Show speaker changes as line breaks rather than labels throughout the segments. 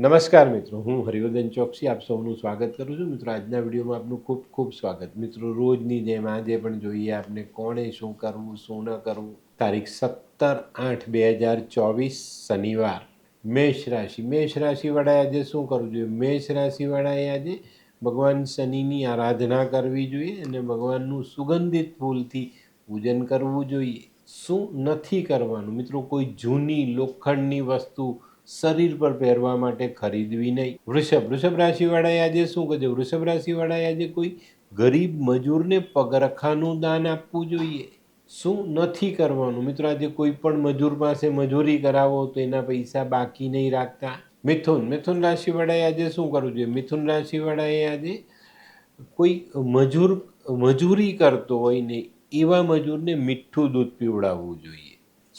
નમસ્કાર મિત્રો, હું હરિવર્ધન ચોકસી, આપ સૌનું સ્વાગત કરું છું. મિત્રો, આજના વિડીયોમાં આપનું ખૂબ ખૂબ સ્વાગત. મિત્રો, રોજની જેમ આજે પણ જોઈએ આપને કોણે શું કરવું, શું ન કરવું. તારીખ સત્તર આઠ બે હજાર ચોવીસ, શનિવાર. મેષ રાશિ. મેષ રાશિવાળાએ આજે શું કરવું જોઈએ? મેષ રાશિવાળાએ આજે ભગવાન શનિની આરાધના કરવી જોઈએ અને ભગવાનનું સુગંધિત ફૂલથી પૂજન કરવું જોઈએ. શું નથી કરવાનું? મિત્રો, કોઈ જૂની લોખંડની વસ્તુ શરીર પર પહેરવા માટે ખરીદવી નહીં. વૃષભ વૃષભ રાશિવાળાએ આજે શું કરજો વૃષભ રાશિવાળાએ આજે કોઈ ગરીબ મજૂરને પગરખાનું દાન આપવું જોઈએ. શું નથી કરવાનું? મિત્રો, આજે કોઈ પણ મજૂર પાસે મજૂરી કરાવો તો એના પૈસા બાકી નહીં રાખતા. મિથુન મિથુન રાશિવાળાએ આજે શું કરવું જોઈએ? મિથુન રાશિવાળાએ આજે કોઈ મજૂર, મજૂરી કરતો હોય ને એવા મજૂરને મીઠું દૂધ પીવડાવવું જોઈએ.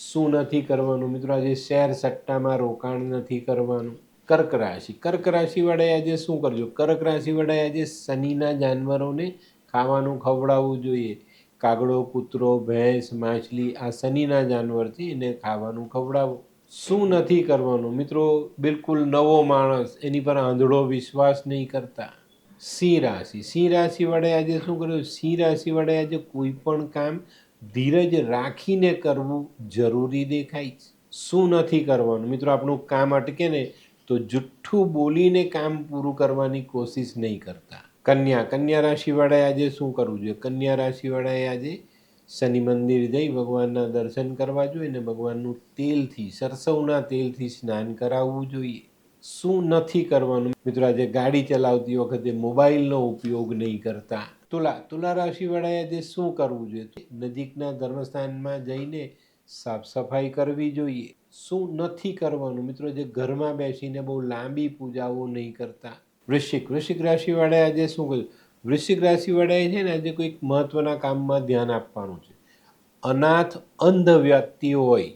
શું નથી કરવાનું? મિત્રો, આજે શેર સટ્ટામાં રોકાણ નથી કરવાનું. કર્ક રાશિ. કર્ક રાશિવાળાએ આજે શું કરજો? કર્ક રાશિવાળાએ આજે શનિના જાનવરોને ખાવાનું ખવડાવવું જોઈએ. કાગડો, કૂતરો, ભેંસ, માછલી આ શનિના જાનવર છે એને ખાવાનું ખવડાવો. શું નથી કરવાનું? મિત્રો, બિલકુલ નવો માણસ એની પર આંધળો વિશ્વાસ નહીં કરતા. સિંહ રાશિ. સિંહ રાશિવાળાએ આજે શું કર્યું? સિંહ રાશિવાળાએ આજે કોઈ પણ કામ ધીરજ રાખીને કરવું જરૂરી દેખાય છે. શું નથી કરવાનું? મિત્રો, આપણું કામ અટકે ને તો જુઠ્ઠું બોલીને કામ પૂરું કરવાની કોશિશ નહીં કરતા. કન્યા કન્યા રાશિવાળાએ આજે શું કરવું જોઈએ? કન્યા રાશિવાળાએ આજે શનિ મંદિર જઈ ભગવાનના દર્શન કરવા જોઈએ ને ભગવાનનું તેલથી, સરસવના તેલથી સ્નાન કરાવવું જોઈએ. શું નથી કરવાનું? મિત્રો, આજે ગાડી ચલાવતી વખતે મોબાઈલનો ઉપયોગ નહીં કરતા. તુલા તુલા રાશિવાળાએ આજે શું કરવું જોઈએ? નજીકના ધર્મસ્થાનમાં જઈને સાફ સફાઈ કરવી જોઈએ. શું નથી કરવાનું? મિત્રો જે ઘરમાં બેસીને બહુ લાંબી પૂજાઓ નહીં કરતા. વૃશ્ચિક વૃશ્ચિક રાશિવાળાએ આજે શું કર્યું? વૃશ્ચિક રાશિવાળાએ છે ને આજે કોઈક મહત્વના કામમાં ધ્યાન આપવાનું છે. અનાથ અંધ વ્યક્તિ હોય,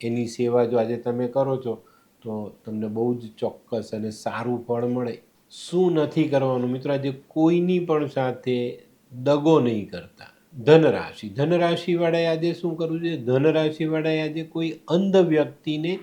એની સેવા જો આજે તમે કરો છો તો તમને બહુ જ ચોક્કસ અને સારું ફળ મળે. શું નથી કરવાનું મિત્રો? આજે કોઈની પણ સાથે દગો નહીં કરતા. ધનરાશિ. ધનરાશિવાળાએ આજે શું કરવું જોઈએ? ધનરાશિવાળાએ આજે કોઈ અંધ વ્યક્તિને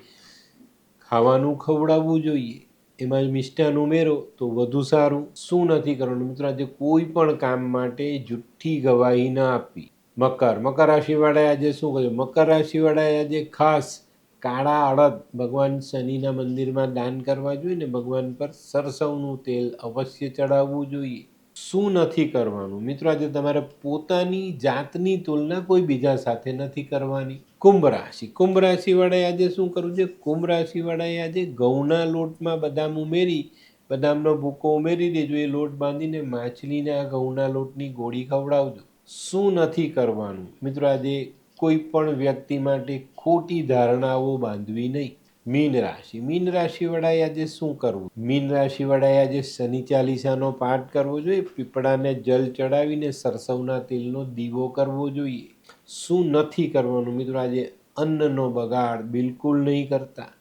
ખાવાનું ખવડાવવું જોઈએ. એમાં મિષ્ટાન ઉમેરો તો વધુ સારું. શું નથી કરવાનું મિત્રો? આજે કોઈ પણ કામ માટે જુઠ્ઠી ગવાહી ન આપવી. મકર. મકર રાશિવાળાએ આજે શું કર્યું? મકર રાશિવાળાએ આજે ખાસ કાળા અડદ ભગવાન શનિના મંદિરમાં દાન કરવા જોઈએ ને ભગવાન પર સરસવનું તેલ અવશ્ય ચડાવવું જોઈએ. શું નથી કરવાનું? મિત્રો, આજે તમારે પોતાની જાતની તુલના કોઈ બીજા સાથે નથી કરવાની. કુંભ રાશિ. કુંભ રાશિવાળાએ આજે શું કરવું છે કુંભ રાશિવાળાએ આજે ઘઉંના લોટમાં બદામ ઉમેરી, બદામનો ભૂકો ઉમેરી દેજો. એ લોટ બાંધીને માછલીના ઘઉંના લોટની ગોળી ખવડાવજો. શું નથી કરવાનું? મિત્રો, આજે કોઈ પણ વ્યક્તિ માટે ખોટી ધારણાઓ બાંધવી નહીં. મીન રાશિ. મીન રાશિવાળાએ આજે શું કરવું? મીન રાશિવાળાએ આજે શનિ ચાલીસાનો પાઠ કરવો જોઈએ, પીપળાને જલ ચડાવીને સરસવના તેલનો દીવો કરવો જોઈએ. શું નથી કરવાનું મિત્રો? આજે અન્નનો બગાડ બિલકુલ નહીં કરતા.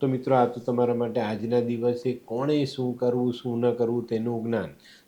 તો મિત્રો, આ તો તમારા માટે આજના દિવસે કોણે શું કરવું, શું ન કરવું તેનું જ્ઞાન.